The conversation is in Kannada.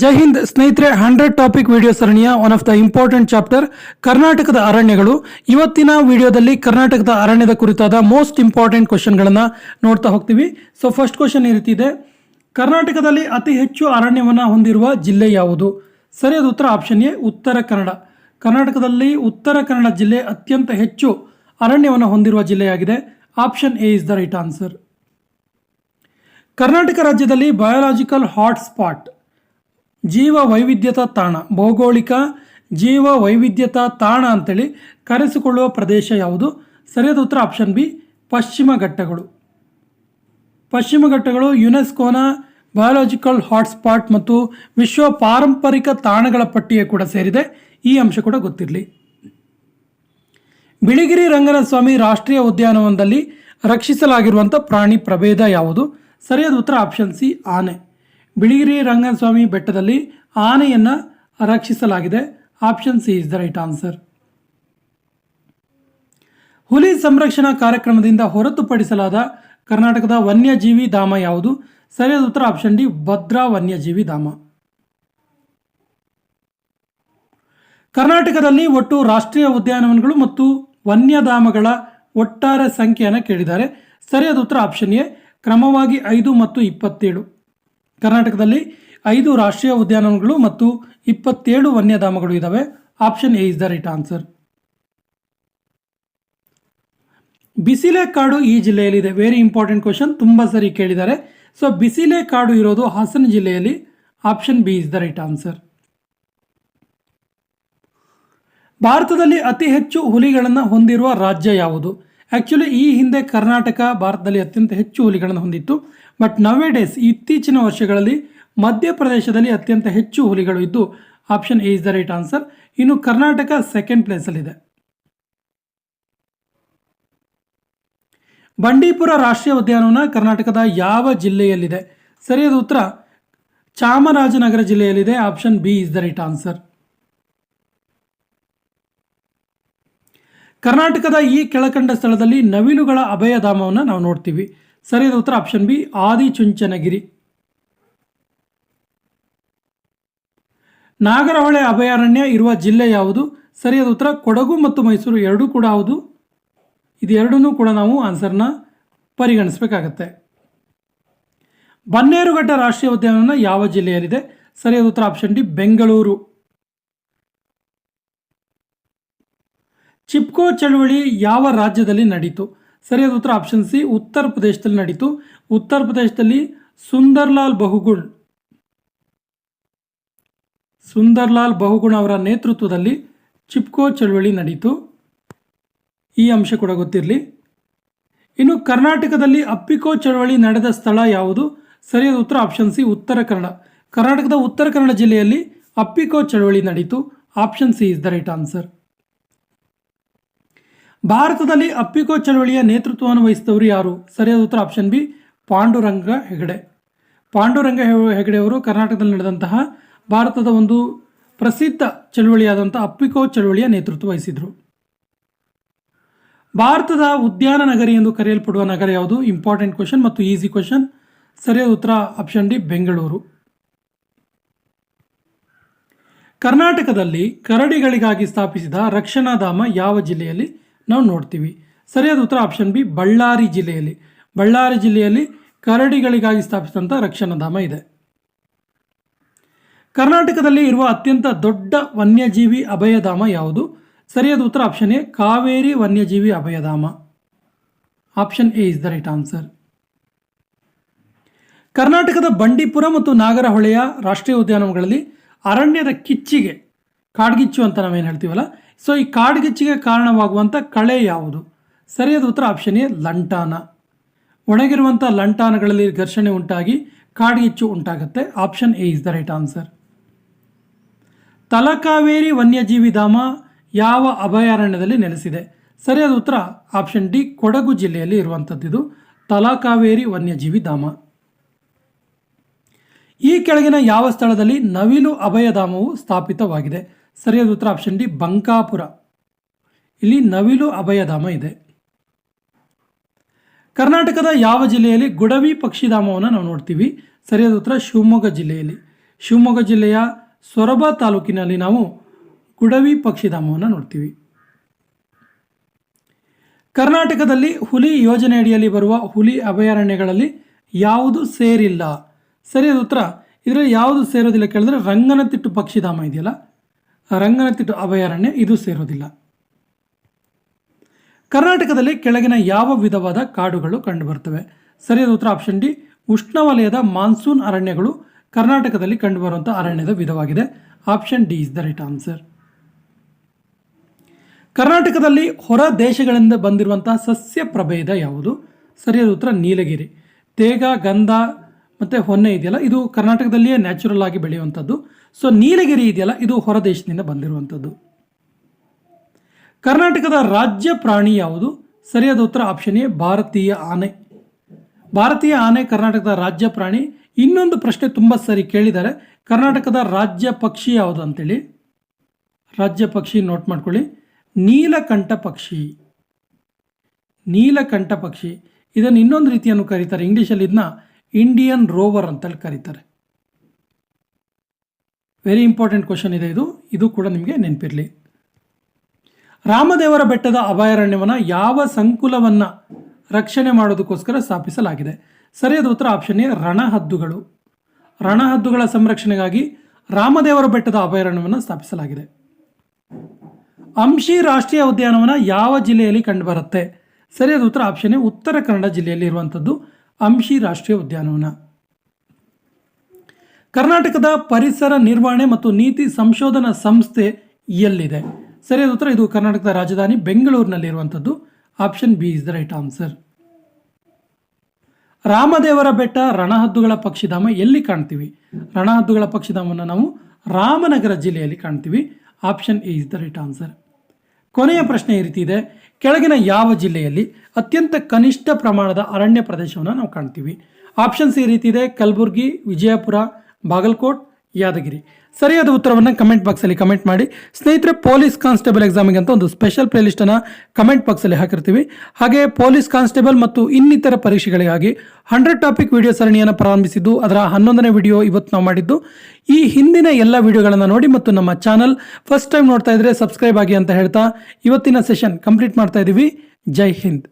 ಜೈ ಹಿಂದ್ ಸ್ನೇಹಿತರೆ, ಹಂಡ್ರೆಡ್ ಟಾಪಿಕ್ ವಿಡಿಯೋ ಸರಣಿಯ one of the important chapter ಕರ್ನಾಟಕದ ಅರಣ್ಯಗಳು. ಇವತ್ತಿನ ವಿಡಿಯೋದಲ್ಲಿ ಕರ್ನಾಟಕದ ಅರಣ್ಯದ ಕುರಿತಾದ ಮೋಸ್ಟ್ ಇಂಪಾರ್ಟೆಂಟ್ ಕ್ವಶನ್ಗಳನ್ನು ನೋಡ್ತಾ ಹೋಗ್ತೀವಿ. ಸೊ ಫಸ್ಟ್ ಕ್ವಶನ್ ಈ ರೀತಿ ಇದೆ. ಕರ್ನಾಟಕದಲ್ಲಿ ಅತಿ ಹೆಚ್ಚು ಅರಣ್ಯವನ್ನು ಹೊಂದಿರುವ ಜಿಲ್ಲೆ ಯಾವುದು? ಸರಿಯಾದ ಉತ್ತರ ಆಪ್ಷನ್ ಎ, ಉತ್ತರ ಕನ್ನಡ. ಕರ್ನಾಟಕದಲ್ಲಿ ಉತ್ತರ ಕನ್ನಡ ಜಿಲ್ಲೆ ಅತ್ಯಂತ ಹೆಚ್ಚು ಅರಣ್ಯವನ್ನು ಹೊಂದಿರುವ ಜಿಲ್ಲೆಯಾಗಿದೆ. Option A is the right answer Karnataka ರಾಜ್ಯದಲ್ಲಿ ಬಯೋಲಾಜಿಕಲ್ ಹಾಟ್ಸ್ಪಾಟ್ ಜೀವ ವೈವಿಧ್ಯತಾ ತಾಣ, ಭೌಗೋಳಿಕ ಜೀವ ವೈವಿಧ್ಯತಾ ತಾಣ ಅಂತೇಳಿ ಕರೆಸಿಕೊಳ್ಳುವ ಪ್ರದೇಶ ಯಾವುದು? ಸರಿಯಾದ ಉತ್ತರ ಆಪ್ಷನ್ ಬಿ ಪಶ್ಚಿಮ ಘಟ್ಟಗಳು. ಪಶ್ಚಿಮ ಘಟ್ಟಗಳು ಯುನೆಸ್ಕೋನ ಬಯೋಲಾಜಿಕಲ್ ಹಾಟ್ಸ್ಪಾಟ್ ಮತ್ತು ವಿಶ್ವ ಪಾರಂಪರಿಕ ತಾಣಗಳ ಪಟ್ಟಿಯೇ ಕೂಡ ಸೇರಿದೆ. ಈ ಅಂಶ ಕೂಡ ಗೊತ್ತಿರಲಿ. ಬಿಳಿಗಿರಿ ರಂಗನಸ್ವಾಮಿ ರಾಷ್ಟ್ರೀಯ ಉದ್ಯಾನವನದಲ್ಲಿ ರಕ್ಷಿಸಲಾಗಿರುವಂಥ ಪ್ರಾಣಿ ಪ್ರಭೇದ ಯಾವುದು? ಸರಿಯಾದ ಉತ್ತರ ಆಪ್ಷನ್ ಸಿ ಆನೆ. ಬಿಳಿಗಿರಿ ರಂಗನಸ್ವಾಮಿ ಬೆಟ್ಟದಲ್ಲಿ ಆನೆಯನ್ನು ರಕ್ಷಿಸಲಾಗಿದೆ. Option C is the right answer. ಹುಲಿ ಸಂರಕ್ಷಣಾ ಕಾರ್ಯಕ್ರಮದಿಂದ ಹೊರತುಪಡಿಸಲಾದ ಕರ್ನಾಟಕದ ವನ್ಯಜೀವಿ ಧಾಮ ಯಾವುದು? ಸರಿಯಾದ ಉತ್ತರ ಆಪ್ಷನ್ ಡಿ, ಭದ್ರಾ ವನ್ಯಜೀವಿ ಧಾಮ. ಕರ್ನಾಟಕದಲ್ಲಿ ಒಟ್ಟು ರಾಷ್ಟ್ರೀಯ ಉದ್ಯಾನವನಗಳು ಮತ್ತು ವನ್ಯಧಾಮಗಳ ಒಟ್ಟಾರೆ ಸಂಖ್ಯೆಯನ್ನು ಕೇಳಿದ್ದಾರೆ. ಸರಿಯಾದ ಉತ್ತರ ಆಪ್ಷನ್ ಎ, ಕ್ರಮವಾಗಿ ಐದು ಮತ್ತು ಇಪ್ಪತ್ತೇಳು. ಕರ್ನಾಟಕದಲ್ಲಿ ಐದು ರಾಷ್ಟ್ರೀಯ ಉದ್ಯಾನವನಗಳು ಮತ್ತು ಇಪ್ಪತ್ತೇಳು ವನ್ಯಧಾಮಗಳು ಇದ್ದಾವೆ option A is the right answer. Bisle ಕಾಡು ಈ ಜಿಲ್ಲೆಯಲ್ಲಿದೆ. ವೆರಿ ಇಂಪಾರ್ಟೆಂಟ್ ಕ್ವಶನ್ ತುಂಬ ಸರಿ ಕೇಳಿದ್ದಾರೆ. ಸೊ ಬಿಸಿಲೆ ಕಾಡು ಇರೋದು ಹಾಸನ ಜಿಲ್ಲೆಯಲ್ಲಿ. Option B is the right answer ಭಾರತದಲ್ಲಿ ಅತಿ ಹೆಚ್ಚು ಹುಲಿಗಳನ್ನು ಹೊಂದಿರುವ ರಾಜ್ಯ ಯಾವುದು? ಆ್ಯಕ್ಚುಲಿ ಈ ಹಿಂದೆ ಕರ್ನಾಟಕ, ಭಾರತದಲ್ಲಿ ಅತ್ಯಂತ ಹೆಚ್ಚು ಹುಲಿಗಳನ್ನು ಹೊಂದಿತ್ತು. ಬಟ್ ನವೇ ಡೇಸ್ ಇತ್ತೀಚಿನ ವರ್ಷಗಳಲ್ಲಿ ಮಧ್ಯಪ್ರದೇಶದಲ್ಲಿ ಅತ್ಯಂತ ಹೆಚ್ಚು ಹುಲಿಗಳು ಇದ್ದು option A is the right answer ಇನ್ನು ಕರ್ನಾಟಕ ಸೆಕೆಂಡ್ ಪ್ಲೇಸಲ್ಲಿದೆ ಬಂಡೀಪುರ ರಾಷ್ಟ್ರೀಯ ಉದ್ಯಾನವನ ಕರ್ನಾಟಕದ ಯಾವ ಜಿಲ್ಲೆಯಲ್ಲಿದೆ? ಸರಿಯಾದ ಉತ್ತರ Chamarajanagar ಜಿಲ್ಲೆಯಲ್ಲಿದೆ. Option B is the right answer ಕರ್ನಾಟಕದ ಈ ಕೆಳಕಂಡ ಸ್ಥಳದಲ್ಲಿ ನವಿಲುಗಳ ಅಭಯಧಾಮವನ್ನು ನಾವು ನೋಡ್ತೀವಿ. ಸರಿಯಾದ ಉತ್ತರ ಆಪ್ಷನ್ ಬಿ, ಆದಿಚುಂಚನಗಿರಿ. ನಾಗರಹೊಳೆ ಅಭಯಾರಣ್ಯ ಇರುವ ಜಿಲ್ಲೆ ಯಾವುದು? ಸರಿಯಾದ ಉತ್ತರ ಕೊಡಗು ಮತ್ತು ಮೈಸೂರು ಎರಡೂ ಕೂಡ ಹೌದು. ಇದು ಎರಡನ್ನೂ ಕೂಡ ನಾವು ಆನ್ಸರ್ನ ಪರಿಗಣಿಸಬೇಕಾಗತ್ತೆ. ಬನ್ನೇರುಘಟ್ಟ ರಾಷ್ಟ್ರೀಯ ಉದ್ಯಾನವನ ಯಾವ ಜಿಲ್ಲೆಯಲ್ಲಿದೆ? ಸರಿಯಾದ ಉತ್ತರ ಆಪ್ಷನ್ ಡಿ, ಬೆಂಗಳೂರು. ಚಿಪ್ಕೋ ಚಳುವಳಿ ಯಾವ ರಾಜ್ಯದಲ್ಲಿ ನಡೀತು? ಸರಿಯಾದ ಉತ್ತರ ಆಪ್ಷನ್ ಸಿ, ಉತ್ತರ ಪ್ರದೇಶದಲ್ಲಿ ನಡೀತು. ಉತ್ತರ ಪ್ರದೇಶದಲ್ಲಿ ಸುಂದರ್ಲಾಲ್ ಬಹುಗುಣ್ ಸುಂದರ್ಲಾಲ್ ಬಹುಗುಣ ಅವರ ನೇತೃತ್ವದಲ್ಲಿ ಚಿಪ್ಕೋ ಚಳುವಳಿ ನಡೀತು. ಈ ಅಂಶ ಕೂಡ ಗೊತ್ತಿರಲಿ. ಇನ್ನು ಕರ್ನಾಟಕದಲ್ಲಿ ಅಪ್ಪಿಕೋ ಚಳವಳಿ ನಡೆದ ಸ್ಥಳ ಯಾವುದು? ಸರಿಯಾದ ಉತ್ತರ ಆಪ್ಷನ್ ಸಿ, ಉತ್ತರ ಕನ್ನಡ. ಕರ್ನಾಟಕದ ಉತ್ತರ ಕನ್ನಡ ಜಿಲ್ಲೆಯಲ್ಲಿ ಅಪ್ಪಿಕೋ ಚಳವಳಿ ನಡೀತು. Option C is the right answer ಭಾರತದಲ್ಲಿ ಅಪ್ಪಿಕೋ ಚಳವಳಿಯ ನೇತೃತ್ವವನ್ನು ವಹಿಸಿದವರು ಯಾರು? ಸರಿಯಾದ ಉತ್ತರ ಆಪ್ಷನ್ ಬಿ, ಪಾಂಡುರಂಗ ಹೆಗಡೆ. ಪಾಂಡುರಂಗ ಹೆಗಡೆ ಅವರು ಕರ್ನಾಟಕದಲ್ಲಿ ನಡೆದಂತಹ ಭಾರತದ ಒಂದು ಪ್ರಸಿದ್ಧ ಚಳವಳಿಯಾದಂಥ ಅಪ್ಪಿಕೋ ಚಳವಳಿಯ ನೇತೃತ್ವ ವಹಿಸಿದರು. ಭಾರತದ ಉದ್ಯಾನ ನಗರಿ ಎಂದು ಕರೆಯಲ್ಪಡುವ ನಗರ ಯಾವುದು? ಇಂಪಾರ್ಟೆಂಟ್ ಕ್ವಶನ್ ಮತ್ತು ಈಸಿ ಕ್ವಶನ್ ಸರಿಯಾದ ಉತ್ತರ ಆಪ್ಷನ್ ಡಿ, ಬೆಂಗಳೂರು. ಕರ್ನಾಟಕದಲ್ಲಿ ಕರಡಿಗಳಿಗಾಗಿ ಸ್ಥಾಪಿಸಿದ ರಕ್ಷಣಾಧಾಮ ಯಾವ ಜಿಲ್ಲೆಯಲ್ಲಿ? ನಾವು ನೋಡ್ತೀವಿ. ಸರಿಯಾದ ಉತ್ತರ ಆಪ್ಷನ್ ಬಿ ಬಳ್ಳಾರಿ ಜಿಲ್ಲೆಯಲ್ಲಿ. ಬಳ್ಳಾರಿ ಜಿಲ್ಲೆಯಲ್ಲಿ ಕರಡಿಗಳಿಗಾಗಿ ಸ್ಥಾಪಿಸಿದಂಥ ರಕ್ಷಣಾಧಾಮ ಇದೆ. ಕರ್ನಾಟಕದಲ್ಲಿ ಇರುವ ಅತ್ಯಂತ ದೊಡ್ಡ ವನ್ಯಜೀವಿ ಅಭಯಧಾಮ ಯಾವುದು? ಸರಿಯಾದ ಉತ್ತರ ಆಪ್ಷನ್ ಎ ಕಾವೇರಿ ವನ್ಯಜೀವಿ ಅಭಯಧಾಮ. Option A is the right answer ಕರ್ನಾಟಕದ ಬಂಡೀಪುರ ಮತ್ತು ನಾಗರಹೊಳೆಯ ರಾಷ್ಟ್ರೀಯ ಉದ್ಯಾನವನಗಳಲ್ಲಿ ಅರಣ್ಯದ ಕಿಚ್ಚಿಗೆ ಕಾಡ್ಗಿಚ್ಚು ಅಂತ ನಾವೇನು ಹೇಳ್ತೀವಲ್ಲ? ಸೊ ಈ ಕಾಡ್ಗಿಚ್ಚಿಗೆ ಕಾರಣವಾಗುವಂಥ ಕಳೆ ಯಾವುದು? ಸರಿಯಾದ ಉತ್ತರ ಆಪ್ಷನ್ ಎ, ಲಂಟಾನ. ಒಣಗಿರುವಂಥ ಲಂಟಾನಗಳಲ್ಲಿ ಘರ್ಷಣೆ ಉಂಟಾಗಿ ಕಾಡ್ಗಿಚ್ಚು ಉಂಟಾಗುತ್ತೆ. Option A is the right answer Talakaveri ವನ್ಯಜೀವಿ ಧಾಮ ಯಾವ ಅಭಯಾರಣ್ಯದಲ್ಲಿ ನೆಲೆಸಿದೆ? ಸರಿಯಾದ ಉತ್ತರ ಆಪ್ಷನ್ ಡಿ ಕೊಡಗು ಜಿಲ್ಲೆಯಲ್ಲಿ ಇರುವಂಥದ್ದು ತಲಕಾವೇರಿ ವನ್ಯಜೀವಿ ಧಾಮ. ಈ ಕೆಳಗಿನ ಯಾವ ಸ್ಥಳದಲ್ಲಿ ನವಿಲು ಅಭಯಧಾಮವು ಸ್ಥಾಪಿತವಾಗಿದೆ? ಸರಿಯಾದ ಉತ್ತರ ಆಪ್ಷನ್ ಡಿ, ಬಂಕಾಪುರ. ಇಲ್ಲಿ ನವಿಲು ಅಭಯಧಾಮ ಇದೆ. ಕರ್ನಾಟಕದ ಯಾವ ಜಿಲ್ಲೆಯಲ್ಲಿ ಗುಡವಿ ಪಕ್ಷಿಧಾಮವನ್ನು ನಾವು ನೋಡ್ತೀವಿ? ಸರಿಯಾದ ಉತ್ತರ ಶಿವಮೊಗ್ಗ ಜಿಲ್ಲೆಯಲ್ಲಿ. ಶಿವಮೊಗ್ಗ ಜಿಲ್ಲೆಯ ಸೊರಬ ತಾಲೂಕಿನಲ್ಲಿ ನಾವು ಗುಡವಿ ಪಕ್ಷಿಧಾಮವನ್ನು ನೋಡ್ತೀವಿ. ಕರ್ನಾಟಕದಲ್ಲಿ ಹುಲಿ ಯೋಜನೆ ಅಡಿಯಲ್ಲಿ ಬರುವ ಹುಲಿ ಅಭಯಾರಣ್ಯಗಳಲ್ಲಿ ಯಾವುದು ಸೇರಿಲ್ಲ? ಸರಿಯಾದ ಉತ್ತರ, ಇದರಲ್ಲಿ ಯಾವುದು ಸೇರೋದಿಲ್ಲ ಕೇಳಿದ್ರೆ ರಂಗನತಿಟ್ಟು ಪಕ್ಷಿಧಾಮ ಇದೆಯಲ್ಲ? ರಂಗನತಿಟ್ಟು ಅಭಯಾರಣ್ಯ ಇದು ಸೇರೋದಿಲ್ಲ. ಕರ್ನಾಟಕದಲ್ಲಿ ಕೆಳಗಿನ ಯಾವ ವಿಧವಾದ ಕಾಡುಗಳು ಕಂಡುಬರ್ತವೆ ಸರಿಯಾದ ಉತ್ತರ ಆಪ್ಷನ್ ಡಿ ಉಷ್ಣವಲಯದ ಮಾನ್ಸೂನ್ ಅರಣ್ಯಗಳು ಕರ್ನಾಟಕದಲ್ಲಿ ಕಂಡುಬರುವಂಥ ಅರಣ್ಯದ ವಿಧವಾಗಿದೆ. Option D is the right answer ಕರ್ನಾಟಕದಲ್ಲಿ ಹೊರ ದೇಶಗಳಿಂದ ಬಂದಿರುವಂತಹ ಸಸ್ಯ ಪ್ರಭೇದ ಯಾವುದು? ಸರಿಯಾದ ಉತ್ತರ ನೀಲಗಿರಿ. ತೇಗ, ಗಂಧ ಮತ್ತು ಹೊನ್ನೆ ಇದೆಯಲ್ಲ? ಇದು ಕರ್ನಾಟಕದಲ್ಲಿಯೇ ನ್ಯಾಚುರಲ್ ಆಗಿ ಬೆಳೆಯುವಂಥದ್ದು. ಸೊ ನೀಲಗಿರಿ ಇದೆಯಲ್ಲ? ಇದು ಹೊರದೇಶದಿಂದ ಬಂದಿರುವಂಥದ್ದು. ಕರ್ನಾಟಕದ ರಾಜ್ಯ ಪ್ರಾಣಿ ಯಾವುದು? ಸರಿಯಾದ ಉತ್ತರ ಆಪ್ಷನ್ ಎ, ಭಾರತೀಯ ಆನೆ. ಭಾರತೀಯ ಆನೆ ಕರ್ನಾಟಕದ ರಾಜ್ಯ ಪ್ರಾಣಿ. ಇನ್ನೊಂದು ಪ್ರಶ್ನೆ ತುಂಬ ಸರಿ ಕೇಳಿದ್ದಾರೆ. ಕರ್ನಾಟಕದ ರಾಜ್ಯ ಪಕ್ಷಿ ಯಾವುದು ಅಂತೇಳಿ? ರಾಜ್ಯ ಪಕ್ಷಿ ನೋಟ್ ಮಾಡ್ಕೊಳ್ಳಿ. ನೀಲಕಂಠ ಪಕ್ಷಿ. ನೀಲಕಂಠ ಪಕ್ಷಿ. ಇದನ್ನು ಇನ್ನೊಂದು ರೀತಿಯನ್ನು ಕರೀತಾರೆ. ಇಂಗ್ಲೀಷಲ್ಲಿ ಇದನ್ನ ಇಂಡಿಯನ್ ರೋವರ್ ಅಂತೇಳಿ ಕರೀತಾರೆ. ವೆರಿ ಇಂಪಾರ್ಟೆಂಟ್ ಕ್ವಶನ್ ಇದೆ ಇದು. ಇದು ಕೂಡ ನಿಮಗೆ ನೆನಪಿರಲಿ. ರಾಮದೇವರ ಬೆಟ್ಟದ ಅಭಯಾರಣ್ಯವನ್ನು ಯಾವ ಸಂಕುಲವನ್ನು ರಕ್ಷಣೆ ಮಾಡೋದಕ್ಕೋಸ್ಕರ ಸ್ಥಾಪಿಸಲಾಗಿದೆ? ಸರಿಯಾದ ಉತ್ತರ ಆಪ್ಷನ್ ಎ, ರಣಹದ್ದುಗಳು. ರಣಹದ್ದುಗಳ ಸಂರಕ್ಷಣೆಗಾಗಿ ರಾಮದೇವರ ಬೆಟ್ಟದ ಅಭಯಾರಣ್ಯವನ್ನು ಸ್ಥಾಪಿಸಲಾಗಿದೆ. ಅಂಶಿ ರಾಷ್ಟ್ರೀಯ ಉದ್ಯಾನವನ ಯಾವ ಜಿಲ್ಲೆಯಲ್ಲಿ ಕಂಡುಬರುತ್ತೆ? ಸರಿಯಾದ ಉತ್ತರ ಆಪ್ಷನ್ ಎ, ಉತ್ತರ ಕನ್ನಡ ಜಿಲ್ಲೆಯಲ್ಲಿ ಇರುವಂಥದ್ದು ಅಂಶಿ ರಾಷ್ಟ್ರೀಯ ಉದ್ಯಾನವನ. ಕರ್ನಾಟಕದ ಪರಿಸರ ನಿರ್ವಹಣೆ ಮತ್ತು ನೀತಿ ಸಂಶೋಧನಾ ಸಂಸ್ಥೆ ಎಲ್ಲಿದೆ ಸರಿಯಾದ ಉತ್ತರ, ಇದು ಕರ್ನಾಟಕದ ರಾಜಧಾನಿ ಬೆಂಗಳೂರಿನಲ್ಲಿರುವಂಥದ್ದು. Option B is the right answer. ರಾಮದೇವರ ಬೆಟ್ಟ, ರಣಹದ್ದುಗಳ ಪಕ್ಷಿಧಾಮ ಎಲ್ಲಿ ಕಾಣ್ತೀವಿ? ರಣಹದ್ದುಗಳ ಪಕ್ಷಿಧಾಮವನ್ನು ನಾವು ರಾಮನಗರ ಜಿಲ್ಲೆಯಲ್ಲಿ ಕಾಣ್ತೀವಿ. Option A is the right answer. ಕೊನೆಯ ಪ್ರಶ್ನೆ ಈ ರೀತಿ ಇದೆ. ಕೆಳಗಿನ ಯಾವ ಜಿಲ್ಲೆಯಲ್ಲಿ ಅತ್ಯಂತ ಕನಿಷ್ಠ ಪ್ರಮಾಣದ ಅರಣ್ಯ ಪ್ರದೇಶವನ್ನು ನಾವು ಕಾಣ್ತೀವಿ? ಆಪ್ಷನ್ಸ್ ಈ ರೀತಿ ಇದೆ. ಕಲಬುರಗಿ, ವಿಜಯಪುರ, ಬಾಗಲಕೋಟ್ ಯಾದಗಿರಿ. ಸರಿಯಾದ ಉತ್ತರವನ್ನು ಕಮೆಂಟ್ ಬಾಕ್ಸಲ್ಲಿ ಕಮೆಂಟ್ ಮಾಡಿ. ಸ್ನೇಹಿತರೆ ಪೊಲೀಸ್ ಕಾನ್ಸ್ಟೇಬಲ್ ಎಕ್ಸಾಮಿಗೆ ಅಂತ ಒಂದು ಸ್ಪೆಷಲ್ ಪ್ಲೇಲಿಸ್ಟನ್ನು ಕಮೆಂಟ್ ಬಾಕ್ಸಲ್ಲಿ ಹಾಕಿರ್ತೀವಿ. ಹಾಗೆ ಪೊಲೀಸ್ ಕಾನ್ಸ್ಟೇಬಲ್ ಮತ್ತು ಇನ್ನಿತರ ಪರೀಕ್ಷೆಗಳಿಗಾಗಿ ಹಂಡ್ರೆಡ್ ಟಾಪಿಕ್ ವಿಡಿಯೋ ಸರಣಿಯನ್ನು ಪ್ರಾರಂಭಿಸಿದ್ದು, ಅದರ ಹನ್ನೊಂದನೇ ವಿಡಿಯೋ ಇವತ್ತು ನಾವು ಮಾಡಿದ್ದು. ಈ ಹಿಂದಿನ ಎಲ್ಲ ವಿಡಿಯೋಗಳನ್ನು ನೋಡಿ ಮತ್ತು ನಮ್ಮ ಚಾನಲ್ ಫಸ್ಟ್ ಟೈಮ್ ನೋಡ್ತಾ ಇದ್ರೆ ಸಬ್ಸ್ಕ್ರೈಬ್ ಆಗಿ ಅಂತ ಹೇಳ್ತಾ ಇವತ್ತಿನ ಸೆಷನ್ ಕಂಪ್ಲೀಟ್ ಮಾಡ್ತಾ ಇದ್ದೀವಿ ಜೈ ಹಿಂದ್.